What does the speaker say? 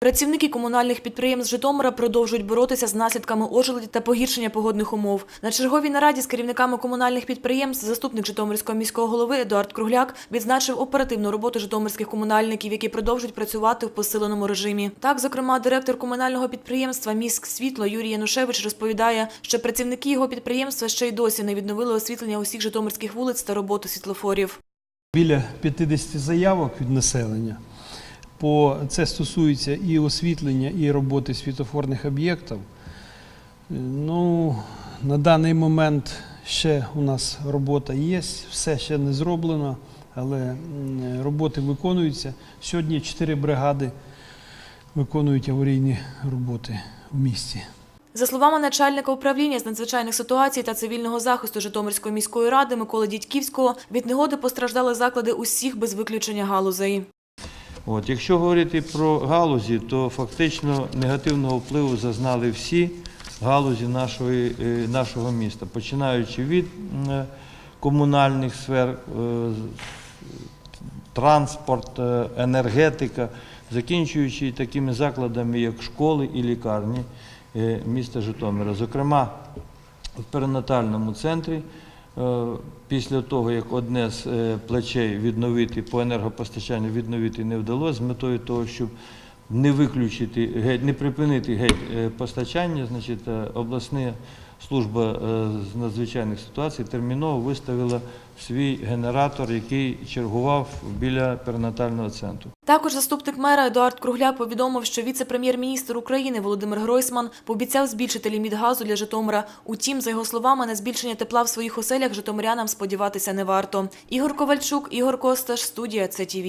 Працівники комунальних підприємств Житомира продовжують боротися з наслідками ожеледі та погіршення погодних умов. На черговій нараді з керівниками комунальних підприємств заступник Житомирського міського голови Едуард Кругляк відзначив оперативну роботу житомирських комунальників, які продовжують працювати в посиленому режимі. Так, зокрема, директор комунального підприємства Міськ світло Юрій Янушевич розповідає, що працівники його підприємства ще й досі не відновили освітлення усіх житомирських вулиць та роботу світлофорів. Біля 50 заявок від населення. По це стосується і освітлення, і роботи світофорних об'єктів. Ну, на даний момент ще у нас робота є, все ще не зроблено, але роботи виконуються. Сьогодні чотири бригади виконують аварійні роботи в місті. За словами начальника управління з надзвичайних ситуацій та цивільного захисту Житомирської міської ради Миколи Дідьківського, від негоди постраждали заклади усіх без виключення галузей. От, якщо говорити про галузі, то фактично негативного впливу зазнали всі галузі нашої, е, нашого міста, починаючи від е, комунальних сфер, е, транспорт, енергетика, закінчуючи такими закладами, як школи і лікарні міста Житомира. Зокрема, в перинатальному центрі, після того, як одне з е, плечей відновити по енергопостачанню відновити не вдалося, з метою того, щоб не виключити геть, не припинити геть е, постачання, значить, е, обласна служба е, з надзвичайних ситуацій терміново виставила свій генератор, який чергував біля перинатального центру. Також заступник мера Едуард Кругляк повідомив, що віце-прем'єр-міністр України Володимир Гройсман пообіцяв збільшити ліміт газу для Житомира. Утім, за його словами, на збільшення тепла в своїх оселях житомирянам сподіватися не варто. Ігор Ковальчук, Ігор Косташ, студія ЦТВ.